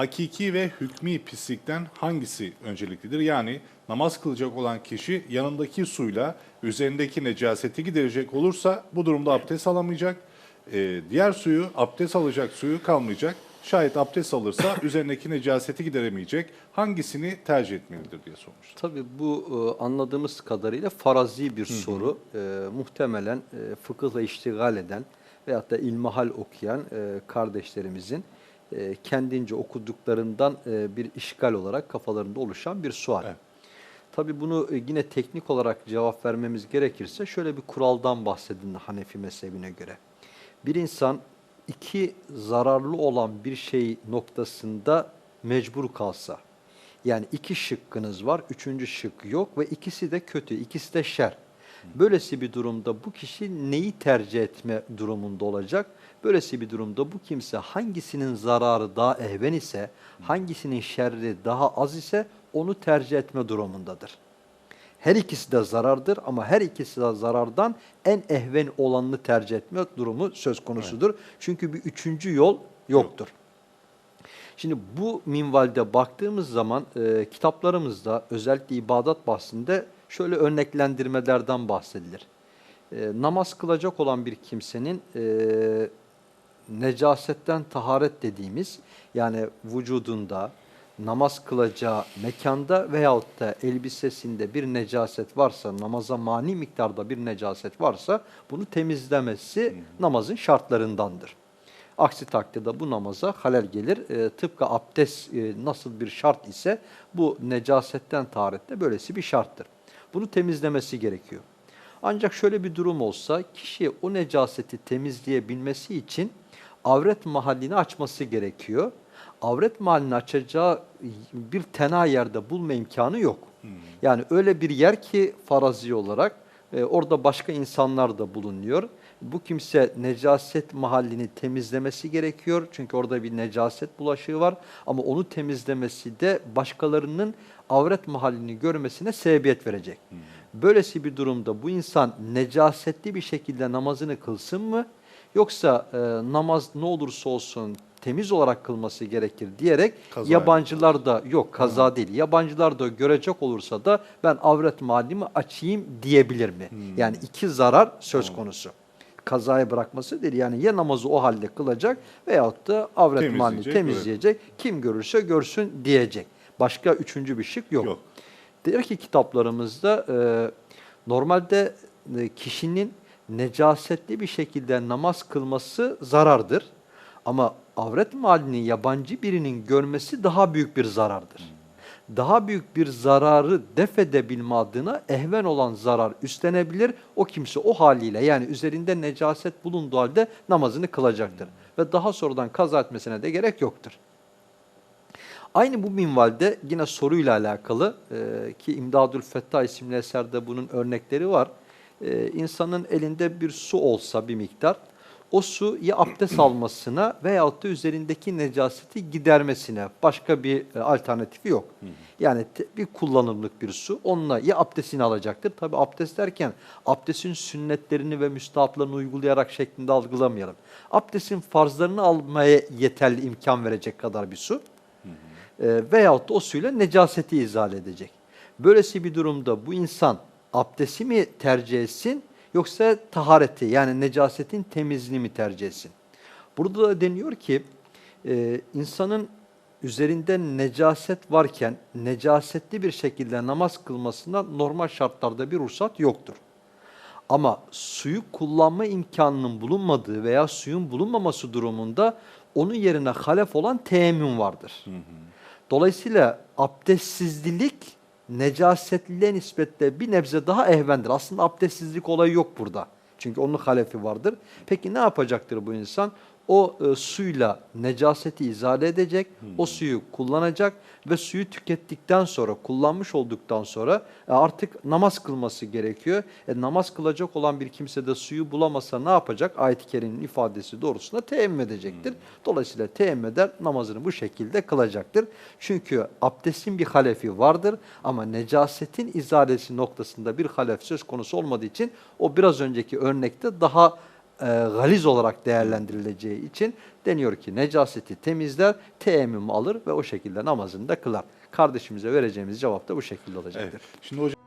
hakiki ve hükmi pislikten hangisi önceliklidir? Yani namaz kılacak olan kişi yanındaki suyla üzerindeki necaseti giderecek olursa bu durumda abdest alamayacak. Ee, diğer suyu, abdest alacak suyu kalmayacak. Şayet abdest alırsa üzerindeki necaseti gideremeyecek. Hangisini tercih etmelidir diye sormuş. Tabii bu e, anladığımız kadarıyla farazi bir soru. E, muhtemelen e, fıkıhla iştigal eden veyahut da ilmihal okuyan e, kardeşlerimizin e, kendince okuduklarından e, bir işgal olarak kafalarında oluşan bir sual. Evet. Tabii bunu e, yine teknik olarak cevap vermemiz gerekirse şöyle bir kuraldan bahsedin Hanefi mezhebine göre. Bir insan iki zararlı olan bir şey noktasında mecbur kalsa, yani iki şıkkınız var, üçüncü şık yok ve ikisi de kötü, ikisi de şer. Böylesi bir durumda bu kişi neyi tercih etme durumunda olacak? Böylesi bir durumda bu kimse hangisinin zararı daha ehven ise, hangisinin şerri daha az ise onu tercih etme durumundadır. Her ikisi de zarardır ama her ikisi de zarardan en ehven olanını tercih etme durumu söz konusudur. Çünkü bir üçüncü yol yoktur. Şimdi bu minvalde baktığımız zaman e, kitaplarımızda özellikle ibadat bahsinde şöyle örneklendirmelerden bahsedilir. E, namaz kılacak olan bir kimsenin e, necasetten taharet dediğimiz yani vücudunda namaz kılacağı mekanda veyahut da elbisesinde bir necaset varsa, namaza mani miktarda bir necaset varsa bunu temizlemesi namazın şartlarındandır. Aksi takdirde bu namaza halel gelir. E, tıpkı abdest e, nasıl bir şart ise bu necasetten taharette böylesi bir şarttır. Bunu temizlemesi gerekiyor. Ancak şöyle bir durum olsa kişi o necaseti temizleyebilmesi için avret mahallini açması gerekiyor. Avret mahallini açacağı bir tena yerde bulma imkanı yok. Yani öyle bir yer ki farazi olarak e, orada başka insanlar da bulunuyor. Bu kimse necaset mahallini temizlemesi gerekiyor. Çünkü orada bir necaset bulaşığı var. Ama onu temizlemesi de başkalarının avret mahallini görmesine sebebiyet verecek. Böylesi bir durumda bu insan necasetli bir şekilde namazını kılsın mı? Yoksa e, namaz ne olursa olsun temiz olarak kılması gerekir diyerek Kaza yabancılar da yok kaza değil. Yabancılar da görecek olursa da ben avret mahallimi açayım diyebilir mi? Yani iki zarar söz konusu. Kazaya bırakması değil. Yani ya namazı o halde kılacak veyahut da avret mahallini Temizleyecek, temizleyecek. Kim görürse görsün diyecek. Başka üçüncü bir şık yok. Yok. Der ki kitaplarımızda e, normalde e, kişinin necasetli bir şekilde namaz kılması zarardır. Ama avret mahallini yabancı birinin görmesi daha büyük bir zarardır. Daha büyük bir zararı def edebilme adına ehven olan zarar üstlenebilir. O kimse o haliyle yani üzerinde necaset bulunduğu halde namazını kılacaktır. Ve daha sonradan kaza etmesine de gerek yoktur. Aynı bu minvalde yine soruyla alakalı e, ki İmdadül Fettah isimli eserde bunun örnekleri var. E, insanın elinde bir su olsa bir miktar, o su ya abdest almasına veyahut da üzerindeki necaseti gidermesine başka bir e, alternatifi yok. Yani te- bir kullanımlık bir su onunla ya abdestini alacaktır. Tabi abdest derken abdestin sünnetlerini ve müstahaplarını uygulayarak şeklinde algılamayalım. Abdestin farzlarını almaya yeterli imkan verecek kadar bir su. E, veyahut da o suyla necaseti izale edecek. Böylesi bir durumda bu insan abdesti mi tercih etsin yoksa tahareti yani necasetin temizliğini mi tercih etsin? Burada da deniyor ki e, insanın üzerinde necaset varken necasetli bir şekilde namaz kılmasında normal şartlarda bir ruhsat yoktur. Ama suyu kullanma imkanının bulunmadığı veya suyun bulunmaması durumunda onun yerine halef olan teyemmüm vardır. Dolayısıyla abdestsizlik necasetliliğe nispetle bir nebze daha ehvendir. Aslında abdestsizlik olayı yok burada. Çünkü onun halefi vardır. Peki ne yapacaktır bu insan? O e, suyla necaseti izale edecek, o suyu kullanacak ve suyu tükettikten sonra, kullanmış olduktan sonra e, artık namaz kılması gerekiyor. E, namaz kılacak olan bir kimse de suyu bulamasa ne yapacak? Ayet-i Kerime'nin ifadesi doğrusunda teyemmüm edecektir. Dolayısıyla teyemmüm eder, namazını bu şekilde kılacaktır. Çünkü abdestin bir halefi vardır ama necasetin izalesi noktasında bir halef söz konusu olmadığı için o biraz önceki örnekte daha e, galiz olarak değerlendirileceği için deniyor ki necaseti temizler, teyemmüm alır ve o şekilde namazını da kılar. Kardeşimize vereceğimiz cevap da bu şekilde olacaktır. Evet. Şimdi hocam